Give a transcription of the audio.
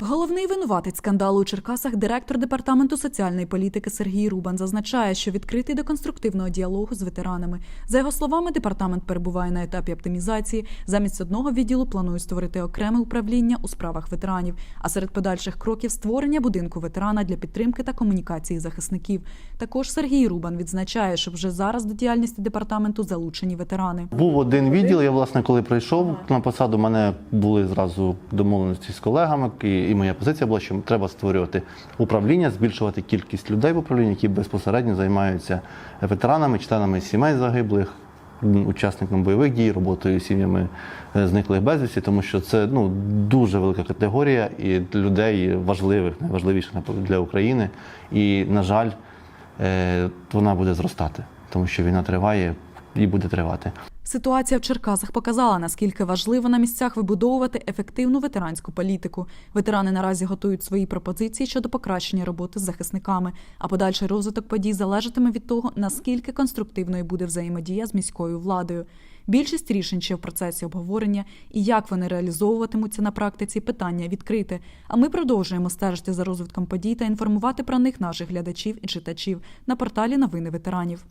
Головний винуватець скандалу у Черкасах, директор департаменту соціальної політики Сергій Рубан, зазначає, що відкритий до конструктивного діалогу з ветеранами. За його словами, департамент перебуває на етапі оптимізації. Замість одного відділу планує створити окреме управління у справах ветеранів. А серед подальших кроків створення будинку ветерана для підтримки та комунікації захисників. Також Сергій Рубан відзначає, що вже зараз до діяльності департаменту залучені ветерани. Був один відділ. Я власне, коли прийшов на посаду, мене були зразу домовленості з колегами, і моя позиція була, що треба створювати управління, збільшувати кількість людей в управлінні, які безпосередньо займаються ветеранами, членами сімей загиблих, учасниками бойових дій, роботою сім'ями е, зниклих безвісті, тому що це ну дуже велика категорія і людей важливих, найважливіших для України. І на жаль, е, вона буде зростати, тому що війна триває і буде тривати. Ситуація в Черкасах показала, наскільки важливо на місцях вибудовувати ефективну ветеранську політику. Ветерани наразі готують свої пропозиції щодо покращення роботи з захисниками. А подальший розвиток подій залежатиме від того, наскільки конструктивною буде взаємодія з міською владою. Більшість рішень ще в процесі обговорення і як вони реалізовуватимуться на практиці, питання відкрите. А ми продовжуємо стежити за розвитком подій та інформувати про них наших глядачів і читачів на порталі новини ветеранів.